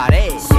party.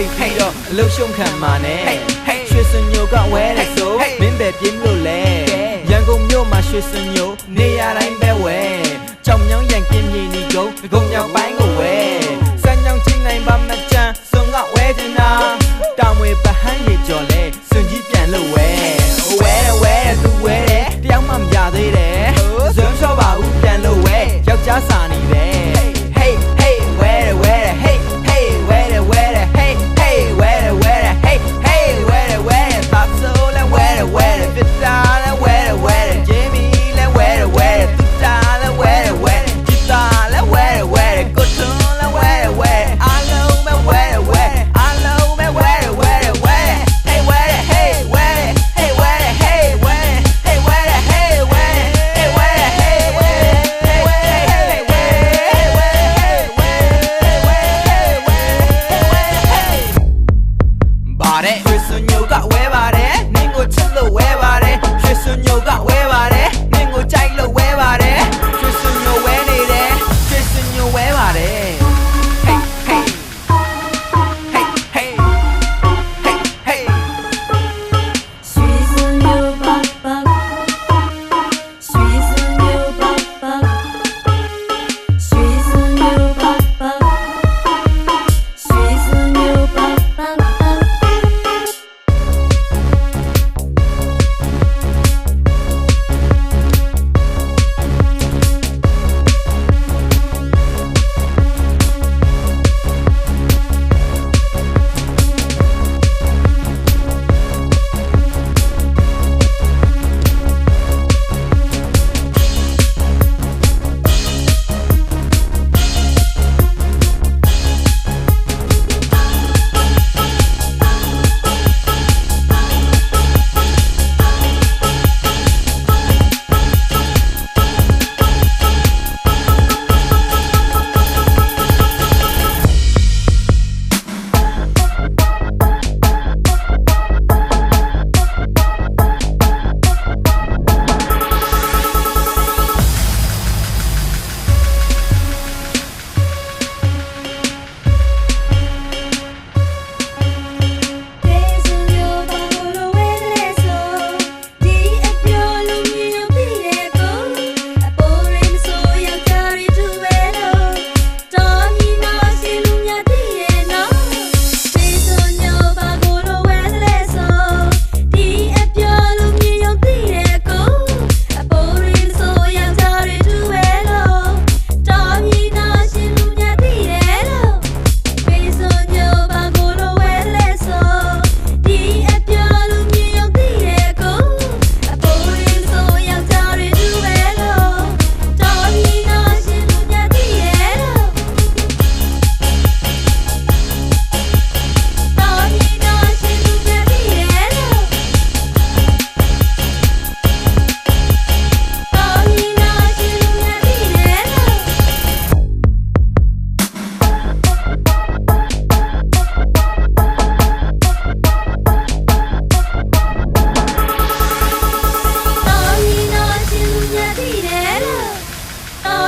ပိတ်ပြီးတော့အလုံးရှုံခံမှာနဲ့ရွှေစွန်ညိုကဝဲတယ်ဆိုမင်းပဲပြင်းလို့လဲရန်ကုန်မြို့မှာရွှေစွန်ညိုနေရာတိုင်းပဲဝဲကြောင်မြောင်းရန်ကင်းမြေနီကုန်းငုံမြောင်ပိုင်းကိုဝဲစံညောင်းချင်းနိုင်ပါမချမ်းစွန်ကဝဲတင်တာတာမွေပဟန်းရေကျော်လဲ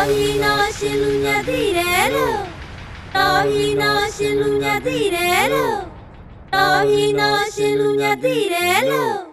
တော်မြင်တော်ရှင်လူမြတ်သိတယ်လို့တော်မြင်တော်ရှင်လူမြတ်သိတယ်လို့တော်မြင်တော်ရှင်လူမြတ်သိတယ်လို့